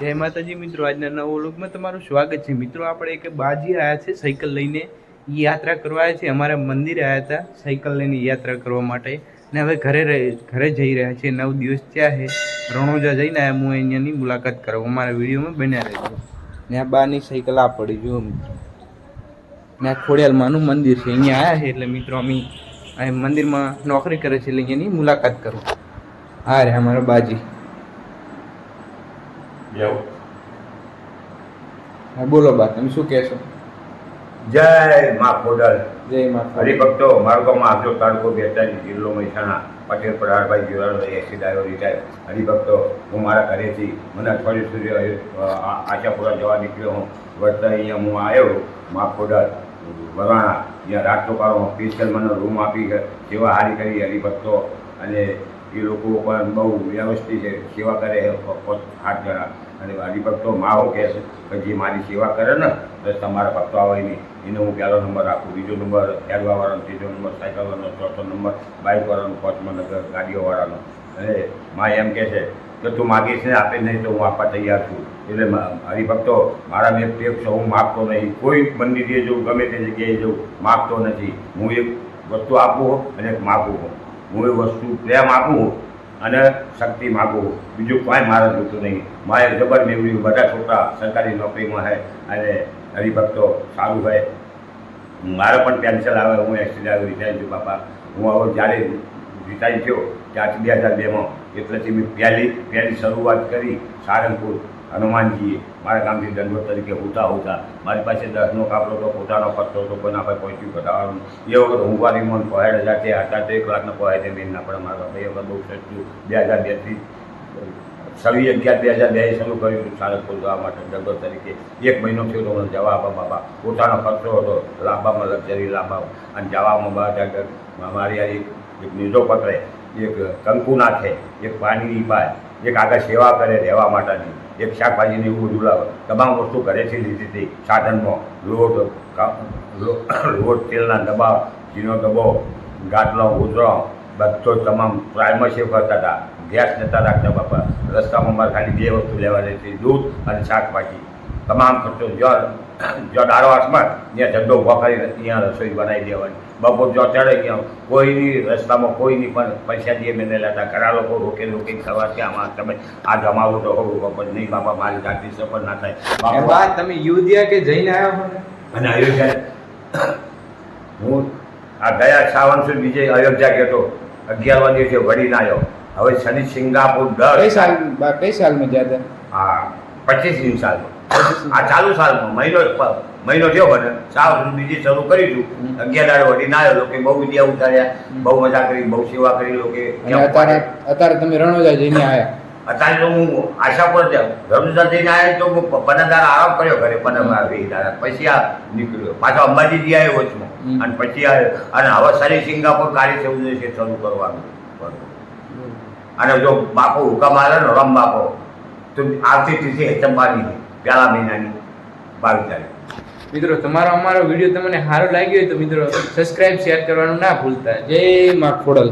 જય માતાજી મિત્રો, આજના નવો લોકમાં તમારું સ્વાગત છે. મિત્રો, આપણે એક બાજી આવ્યા છે સાયકલ લઈને. યાત્રા કરવા આવ્યા છે. અમારા મંદિરે આવ્યા હતા સાયકલ લઈને યાત્રા કરવા માટે. ને હવે ઘરે ઘરે જઈ રહ્યા છે. નવ દિવસ થયા છે. રણોજા જઈને આવ્યા હું અહીંયાની મુલાકાત કરું અમારા વિડીયોમાં બન્યા રહેજો. ને આ બારની સાયકલ આ પડી, જુઓ મિત્રો. ને આ ખોડિયાલમાંનું મંદિર છે. અહીંયા આવ્યા છે એટલે મિત્રો અમે અહીં મંદિરમાં નોકરી કરે છે એટલે અહીંયાની મુલાકાત કરું. આ રે, અમારા બાજી. હા બોલો બા તમે શું કહેશો? જય મા ખોડલ. જય મા હરિભક્તો મારું ગામ આપજો તાલુકો બેતાલી જિલ્લો મહેસાણા પટેલ પ્રહારભાઈ જીવાળો એસી ડાયો રિટાયર હરિભક્તો હું મારા ઘરેથી મને અઠવાડિયું સુધી આશાપુરા જવા નીકળ્યો હું. વળતા અહીંયા હું આવ્યો મા ખોડલ વરાણા અહીંયા રાજકોપાળો સ્પેશિયલ મને રૂમ આપી સેવા હારી કરી હરિભક્તો. અને એ લોકો પણ બહુ વ્યવસ્થિત છે. સેવા કરે છે આઠ જણા. અને હરિભક્તો માવો કહે છે કે જે મારી સેવા કરે ને તો તમારા ભક્તો આવે નહીં. એને હું પહેલો નંબર રાખું બીજો નંબર ફેરવાવાળાનો ત્રીજો નંબર સાયકલવાળાનો, ચોથો નંબર બાઇકવાળાનો, પાંચમો નંબર ગાડીઓવાળાનો. અને મા એમ કહે છે કે તું માગીશ ને આપે નહીં તો હું આપવા તૈયાર છું. એટલે હરિભક્તો મારા મેં પેક છે હું માગતો નહીં. કોઈ મંદિરે જવું ગમે તે જગ્યાએ જવું, માગતો નથી. હું એક વસ્તુ આપું અને એક માગું હું એ વસ્તુ પ્રેમ આપું અને શક્તિ માગું. બીજું કાંઈ મારે જોતું નહીં. મારે જબર મેળવ્યું બધા છોકરા સરકારી નોકરીમાં છે અને હરિભક્તો સારું હોય. મારે પણ પેન્શન આવે, હું એક્સિડન્ટ રિટાયર છું, બાપા. હું હવે જ્યારે રિટાયર થયો ત્યાંથી બે હજાર બેમાં એટલેથી મેં પહેલી પહેલી શરૂઆત કરી સારંગપુર હનુમાનજીએ. મારા ગામથી દંડવત તરીકે હોતા હોતા મારી પાસે દસનો કાપડો તો પોતાનો ખર્ચો હતો કોઈના પાસે પહોંચ્યું કઢાવવાનું એ વખત ઊંઘવાની મન પહોંચ હજાર તે હતા તો એક લાખનો પહોંચ છે મેં ના મારા એ વખત બહુ સસ્તું બે હજાર બેથી છવ્વીસ અગિયાર બે હજાર બે શરૂ કર્યું હતું સારંગપુર જવા માટે દંડવત તરીકે. એક મહિનો થયો તો મને જવા આપવા બાપા. પોતાનો ખર્ચો હતો, લાંબામાં લક્ઝરી લાંબા અને જવામાં બધા મારી આ એક નીંદો પકડે, એક કંકુ નાખે, એક પાણી પાય, એક આગળ સેવા કરે રહેવા માટેની એક શાકભાજીને એવું બધું લાવે. તમામ વસ્તુ ઘરેથી લીધી હતી, સાધનમાં, લોટ લોટ, તેલના ડબ્બા જીનો ડબ્બો, ગાટલો ઉતરો બધો તમામ પ્રાઇમર સેવ કરતા હતા. ગેસ નતા રાખતા બાપા. રસ્તામાં મારે ખાલી બે વસ્તુ લેવા હતી દૂધ અને શાકભાજી. તમામ ખર્ચો જો જો દારો હાથમાં ત્યાં ઝંડો ઊભો કરીને ત્યાં રસોઈ બનાવી દેવાની. બપોર જો ચડે ત્યાં કોઈની રસ્તામાં કોઈની પણ પૈસા દે મેં લેતા ઘણા લોકો રોકે રોકે ખાવા કે આમાં તમે આ જમાવો તો હોવું બપોર નહીં બાપા મારી જાતિ સફર ના થાય. તમે યુધિયા કે જઈને આવ્યા હો અને અયોધ્યા હું આ ગયા શ્રાવણ સુધી બીજે અયોધ્યા ગયો અગિયારવા દિવસે વળીને આવ્યો. હવે શનિ સિંગાપુર કઈ સાલ કઈ સાલમાં જ્યાં હા પચીસ સાલમાં. આ ચાલુ સાલમાં મહિનો મહિનો થયો મને. સાવ બીજી શરૂ કરીશું અગિયાર દાડે વળીને આવ્યો. લોકો બહુ વિદ્યા ઉતાર્યા. બહુ મજા કરી બહુ સેવા કરી લોકો. અત્યારે અત્યારે તમે રણોજા જઈને આવ્યા અત્યારે તો હું આશા પર રણોજા જઈને આવ્યા તો પંદર દાડા આરામ કર્યો ઘરે પંદર વીસ દાડા પછી આ નીકળ્યો. પાછો અંબાજીજી આવ્યો. વચમાં. અને પછી આવ્યો અને હવે સારી સિંગાપુર કાળી છે શરૂ કરવાનું. અને જો બાપુ હુકમ આવે ને રમ બાપો તો આવતી તિથિ હેતંબાની પહેલા મહિનાની બાવીસ તારીખ. મિત્રો, તમારો અમારો વીડિયો તમને સારો લાગ્યો હોય તો મિત્રો સબસ્ક્રાઇબ શેર કરવાનું ના ભૂલતા. જય માં ખોડલ.